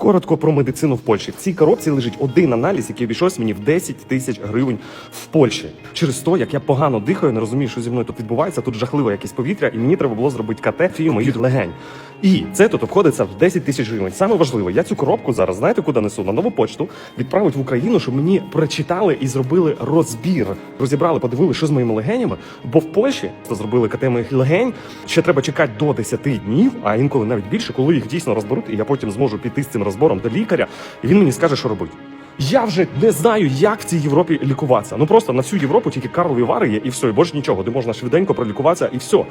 Коротко про медицину в Польщі. В цій коробці лежить один аналіз, який обійшовся мені в 10 тисяч гривень в Польщі. Через то, як я погано дихаю, не розумію, що зі мною тут відбувається. Тут жахливе якесь повітря, і мені треба було зробити КТ фію моїх легень. І це тут обходиться в 10 тисяч гривень. Саме важливе, я цю коробку зараз знаєте, куди несу на нову почту, відправить в Україну, щоб мені прочитали і зробили розбір. Розібрали, подивили, що з моїми легенями. Бо в Польщі то зробили КТ моїх легень. Ще треба чекати до 10 днів, а інколи навіть більше, коли їх дійсно розберуть, і я потім зможу піти з цим розбором до лікаря, і він мені скаже, що робити. Я вже не знаю, як в цій Європі лікуватися. Ну просто на всю Європу тільки Карлові вари є, і все, і більше нічого, де можна швиденько пролікуватися, і все.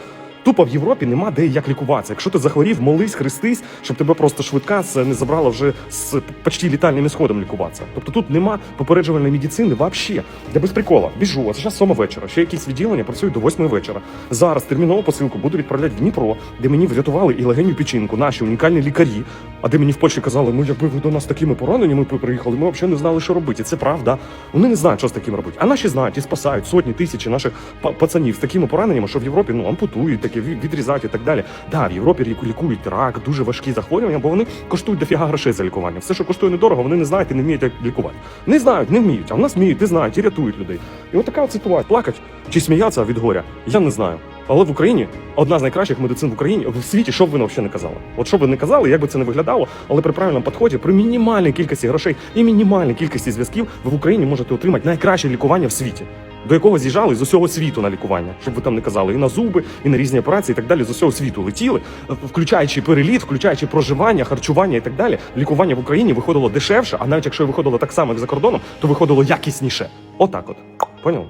Тупо в Європі нема де як лікуватися. Якщо ти захворів, молись, хрестись, щоб тебе просто швидка не забрала вже з почти літальним сходом лікуватися. Тобто тут нема попереджувальної медицини взагалі. Я без прикола. Біжу, а зараз сьома вечора. Ще якісь відділення працюють до восьми вечора. Зараз термінову посилку буду відправляти в Дніпро, де мені врятували і легеню печінку, наші унікальні лікарі. А де мені в Польщі казали, ну якби ви до нас такими пораненнями приїхали, ми взагалі не знали, що робити. І це правда. Вони не знають, що з таким робити. А наші знають і спасають сотні тисячі наших пацанів з такими пораненнями, що в Європі ну ампутують, ві- відрізають і так далі. Да, в Європі лікують рак, дуже важкі захворювання, бо вони коштують дофіга грошей за лікування. Все, що коштує недорого, вони не знають і не вміють як лікувати. Не знають, не вміють, а в нас вміють, і знають, і рятують людей. І от така от ситуація. Плакать чи сміятися від горя, я не знаю. Але в Україні одна з найкращих медицин в Україні в світі, що б ви взагалі не казали. От що б ви не казали, як би це не виглядало, але при правильному підході, при мінімальній кількості грошей і мінімальній кількості зв'язків, ви в Україні можете отримати найкраще лікування в світі, до якого з'їжджали з усього світу на лікування, щоб ви там не казали, і на зуби, і на різні операції, і так далі. З усього світу летіли, включаючи переліт, включаючи проживання, харчування і так далі. Лікування в Україні виходило дешевше, а навіть якщо виходило так само, як за кордоном, то виходило якісніше. Отак, от поняв?